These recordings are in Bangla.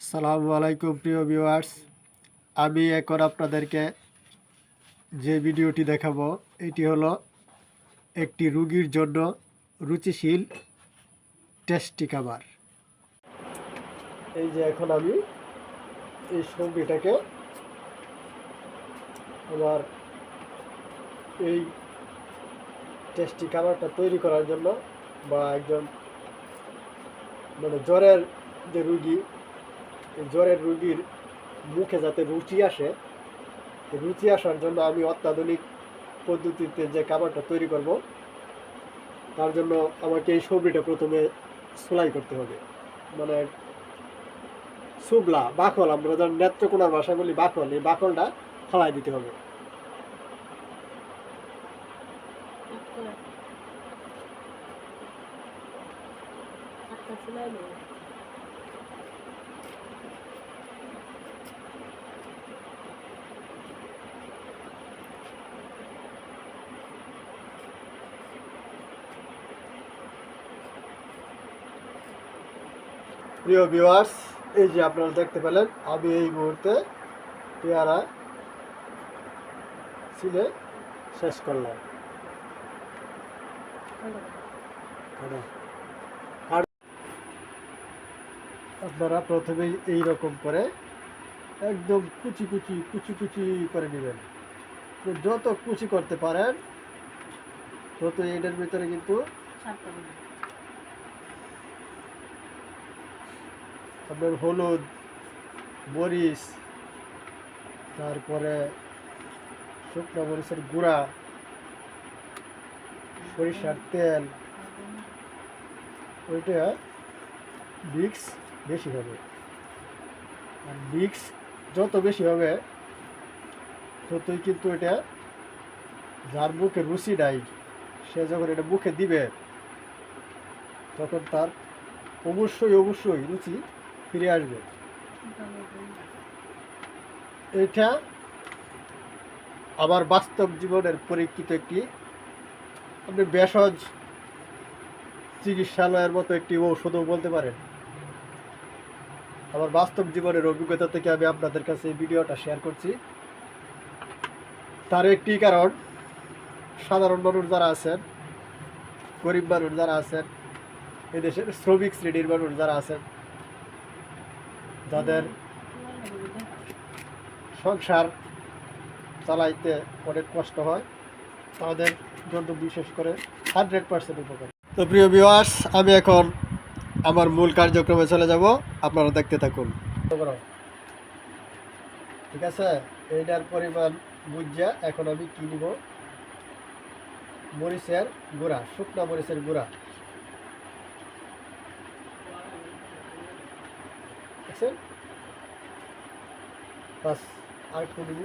সালামু আলাইকুম, প্রিয় ভিউয়ার্স। আমি এখন আপনাদেরকে যে ভিডিওটি দেখাবো, এটি হলো একটি রুগীর জন্য রুচিশীল টেস্টি খাবার। এই যে এখন আমি এই সবজিটাকে আমার এই টেস্টি খাবারটা তৈরি করার জন্য বা একজন মানে জ্বরের যে রুগী জ্বরের রুগীর মুখে যাতে রুচি আসে রুচি আসার জন্য আমি অত্যাধুনিক পদ্ধতিতে যে খাবারটা তৈরি করব, তার জন্য আমাকে এই সবজিটা প্রথমে সেলাই করতে হবে। মানে সুবলা বাকল, আমরা যখন নেত্রকোনার ভাষায় বলি বাকল, এই বাকলটা ফালাই দিতে হবে। প্রিয় ভিউয়ার্স এই যে আপনারা দেখতে পেলেন, আমি এই মুহূর্তে পেয়ারা ছিলে শেষ করলাম। আপনারা প্রথমেই এই রকম করে একদম কুচি কুচি কুচি কুচি করে নেবেন। যত কুচি করতে পারেন, তত এটার ভিতরে কিন্তু আপনার হলুদ, মরিচ, তারপরে শুকনো মরিচের গুঁড়া, সরিষার তেল। ওইটা মিক্স বেশি হবে। আর মিক্স যত বেশি হবে, ততই কিন্তু এটা যার মুখে রুচি নাই, সে যখন এটা মুখে দিবে, তখন তার অবশ্যই অবশ্যই রুচি ফিরে আসবে। এটা আমার বাস্তব জীবনের পরীক্ষিত একটি আপনি ভেষজ চিকিৎসালয়ের মতো একটি ঔষধও বলতে পারেন। আমার বাস্তব জীবনের অভিজ্ঞতা থেকে আমি আপনাদের কাছে এই ভিডিওটা শেয়ার করছি। তার একটি কারণ সাধারণ মানুষ যারা আছেন গরিব মানুষ যারা আছেন এদেশের শ্রমিক শ্রেণির মানুষ যারা আছেন যাদের সংসার চালাইতে অনেক কষ্ট হয়। তাদের জন্য বিশেষ করে হান্ড্রেড পার্সেন্ট উপকার। তো প্রিয় ভিউয়ার্স আমি এখন আমার মূল কার্যক্রমে চলে যাব। আপনারা দেখতে থাকুন। ঠিক আছে? এইটার পরিমাণ বুঝিয়া এখন আমি কি নিব? মরিচের গুঁড়া, শুকনা মরিচের গুঁড়া। দেখছেন? বাস, আর একটু দিব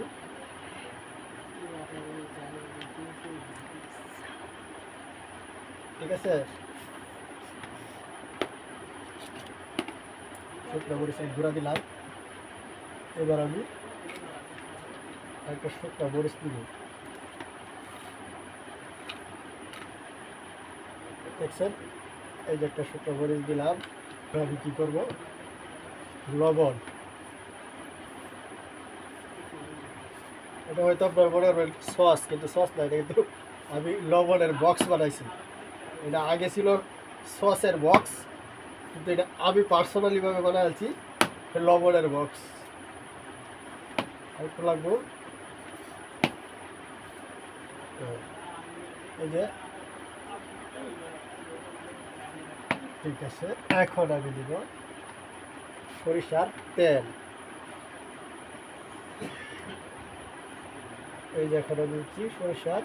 ঠিক আছে? শুকনো মরিচের গুঁড়া দিলাম। এবার আমি একটা শুকনো মরিচ দিব। দেখছেন? এই যে একটা শুকনো মরিচ দিলাম। আমি কী করব? লবণ। এটা হয়তো আপনার মনে করবেন সস, কিন্তু সস না, এটা কিন্তু আমি লবণের বক্স বানাইছি। এটা আগে ছিল সসের বক্স কিন্তু এটা আমি পার্সোনালিভাবে বানাইছি লবণের বক্স একটু লাগবো। এই যে। ঠিক আছে, এখন আমি দিব। সরিষার তেল। এই যে এখন দিচ্ছি সরিষার।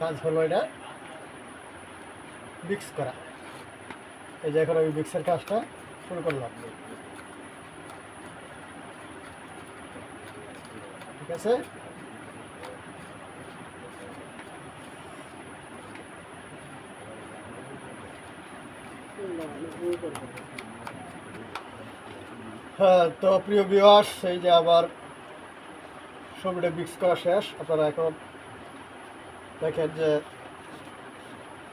কাজ হলো এটা মিক্স করা। এই যে এখন আমি মিক্সের কাজটা শুরু করলাম। ঠিক আছে? হ্যাঁ তো প্রিয় বিবাস এই যে আবার সবটা মিক্স করা শেষ। আপনারা এখন দেখেন যে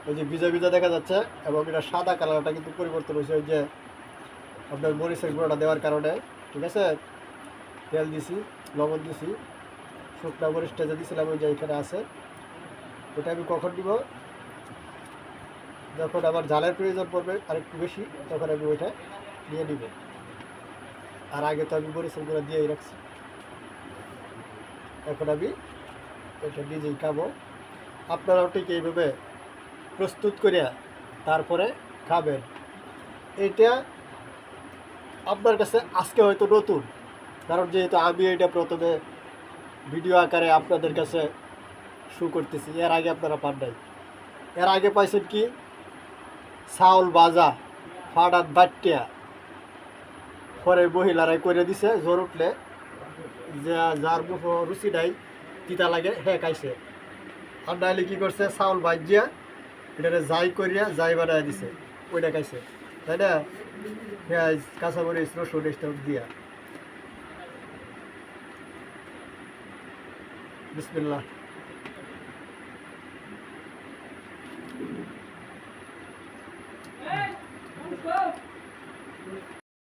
ওই যে ভিজা ভিজা দেখা যাচ্ছে এবং এটা সাদা কালারটা কিন্তু পরিবর্তন হয়েছে। ওই যে আপনার মরিচের গুঁড়োটা দেওয়ার কারণে, ঠিক আছে? তেল দিছি, লবণ দিছি, শুকনা মরিচটা যে দিছিলাম, ওই যে এখানে আছে। ওটা আমি কখন দিব? যখন আমার জালের প্রয়োজন পড়বে, আরেকটু বেশি, তখন আমি ওইটা নিয়ে নিব। আর আগে তো আমি গুঁড়ো দিয়েই রাখছি। এখন আমি এটা নিজেই খাব। আপনারাও ঠিক এইভাবে প্রস্তুত করিয়া তারপরে খাবেন। এটা আপনার কাছে আজকে হয়তো নতুন, কারণ যেহেতু আমি এটা প্রথমে ভিডিও আকারে আপনাদের কাছে শু করতেছি, এর আগে আপনারা পান নাই। এর আগে পাইছেন কি? চাউল বাজা ফাটাত বাটিয়া পরে মহিলারাই করে দিছে জোর উঠলে যে, যার মুখ রুচি নাই, তিতা লাগে হ্যাঁ খাইছে। আর নাহলে কি করছে, চাউল ভাজিয়া এটারে যাই করিয়া, যাই বানায় দিছে, ওইটা খাইছে। তাই না? পেঁয়াজ, কাঁচামরিচ, রসুন এসব দিয়া। বিসমিল্লাহ।